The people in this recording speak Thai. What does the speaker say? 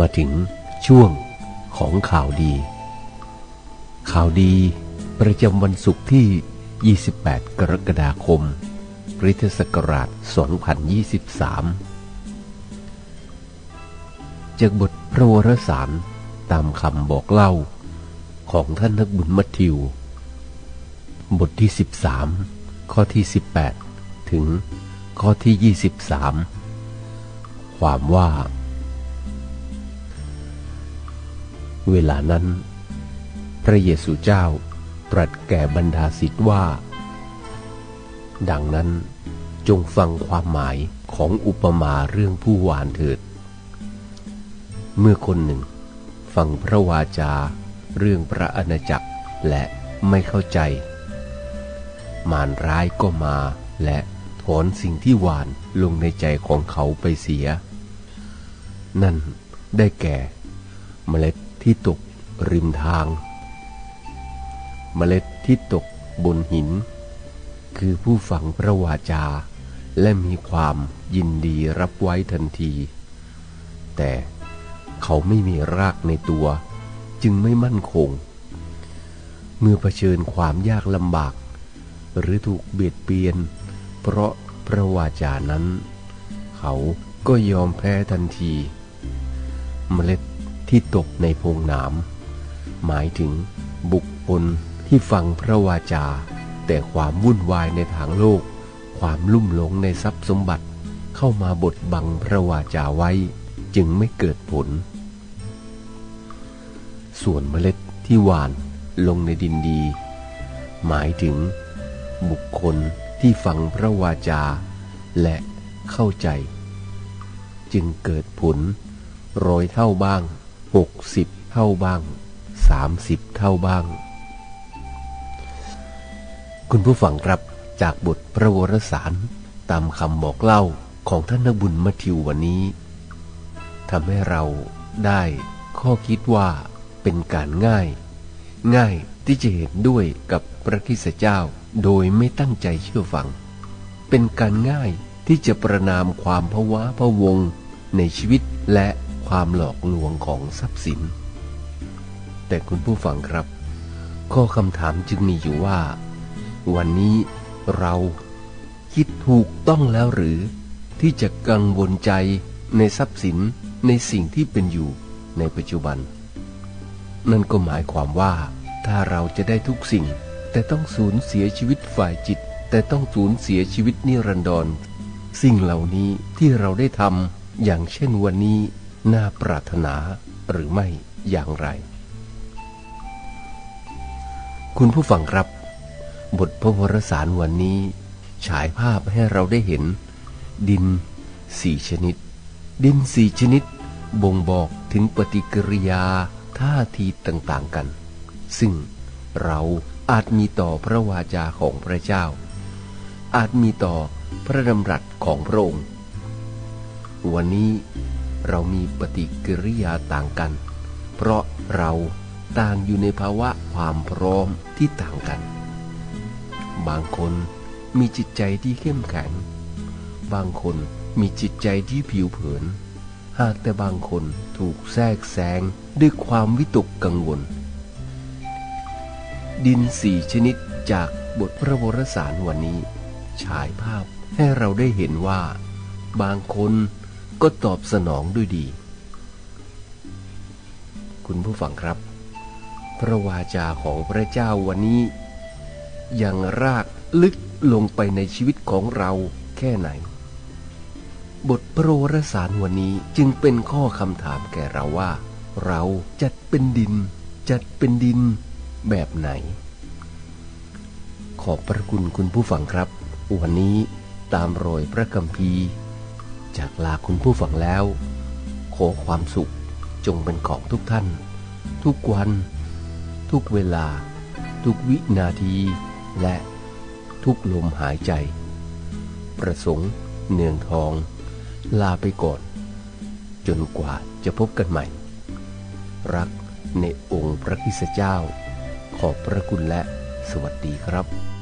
มาถึงช่วงของข่าวดี ข่าวดีประจำวันศุกร์ที่ 28 กรกฎาคมพุทธศักราช 2023 จากบทพระวรสารตามคำบอกเล่าของท่านนักบุญมัทธิว บทที่ 13 ข้อที่ 18 ถึงข้อที่ 23 ความว่า เวลานั้น พระเยซูเจ้าตรัสแก่บรรดาศิษย์ว่า ดังนั้นจงฟังความหมายของอุปมาเรื่องผู้หวานเถิด เมื่อคนหนึ่ง ฟังพระวาจา เรื่องพระอาณาจักรและไม่เข้าใจ มารร้ายก็มาและถอนสิ่งที่หวานลงในใจของเขาไปเสีย นั่นได้แก่เมล็ด ที่ตกริมทาง เมล็ดที่ตกบนหิน คือผู้ฟังพระวาจา และมีความยินดีรับไว้ทันที แต่เขาไม่มีรากในตัว จึงไม่มั่นคง เมื่อเผชิญความยากลำบาก หรือถูกเบียดเบียน เพราะพระวาจานั้น เขาก็ยอมแพ้ทันที เมล็ด ที่ตกในพงหนาม หมายถึงบุคคลที่ฟังพระวาจา แต่ความวุ่นวายในทางโลก ความลุ่มหลงในทรัพย์สมบัติเข้ามาบดบังพระวาจาไว้ จึงไม่เกิดผล ส่วนเมล็ดที่หวานลงในดินดี หมายถึงบุคคลที่ฟังพระวาจา และเข้าใจ จึงเกิดผลร้อยเท่าบ้าง หกสิบเท่าบ้างสามสิบเท่าบ้าง คุณผู้ฟังครับจากบทพระวรสารตามคำบอกเล่าของท่านนักบุญมัทิววันนี้ทำให้เราได้ข้อคิดว่าเป็นการง่าย ง่ายที่จะเห็นด้วยกับพระคิสเจ้าโดยไม่ตั้งใจเชื่อฟัง เป็นการง่ายที่จะประนามความพะวะพะวงในชีวิตและ ความหลอกลวงของทรัพย์สิน แต่คุณผู้ฟังครับ ข้อคำถามจึงมีอยู่ว่า วันนี้เราคิดถูกต้องแล้วหรือ ที่จะกังวลใจในทรัพย์สินในสิ่งที่เป็นอยู่ในปัจจุบัน นั่นก็หมายความว่า ถ้าเราจะได้ทุกสิ่ง แต่ต้องสูญเสียชีวิตฝ่ายจิต แต่ต้องสูญเสียชีวิตนิรันดรสิ่งเหล่านี้ที่เราได้ทำอย่างเช่นวันนี้ น่าปรารถนาหรือไม่อย่างไร คุณผู้ฟังครับ บทพระวรสารวันนี้ ฉายภาพให้เราได้เห็น ดินสี่ชนิด ดินสี่ชนิด บ่งบอกถึงปฏิกิริยาท่าทีต่างๆกัน ซึ่งเราอาจมีต่อพระวาจาของพระเจ้า อาจมีต่อพระดำรัสของพระองค์ วันนี้ เรามีปฏิกิริยาต่างกัน เพราะเราต่างอยู่ในภาวะความพร้อมที่ต่างกัน บางคนมีจิตใจที่เข้มแข็ง บางคนมีจิตใจที่ผิวเผิน หากแต่บางคนถูกแทรกแซงด้วยความวิตกกังวล ดินสี่ชนิดจากบทพระวรสารวันนี้ ฉายภาพให้เราได้เห็นว่า บางคน ก็ตอบสนองด้วยดี คุณผู้ฟังครับ พระวาจาของพระเจ้าวันนี้ ยังรากลึกลงไปในชีวิตของเราแค่ไหน บทพระวรสารวันนี้จึงเป็นข้อคำถามแก่เราว่า เราจัดเป็นดิน จัดเป็นดินแบบไหน ขอบพระคุณคุณผู้ฟังครับ วันนี้ตามรอยพระคัมภีร์ จากลาคุณผู้ฟังแล้ว ขอความสุขจงเป็นของทุกท่าน ทุกวัน ทุกเวลา ทุกวินาที และทุกลมหายใจ ประสงค์เนืองทอง ลาไปก่อน จนกว่าจะพบกันใหม่ รักในองค์พระคิสเจ้า ขอบพระคุณและสวัสดีครับ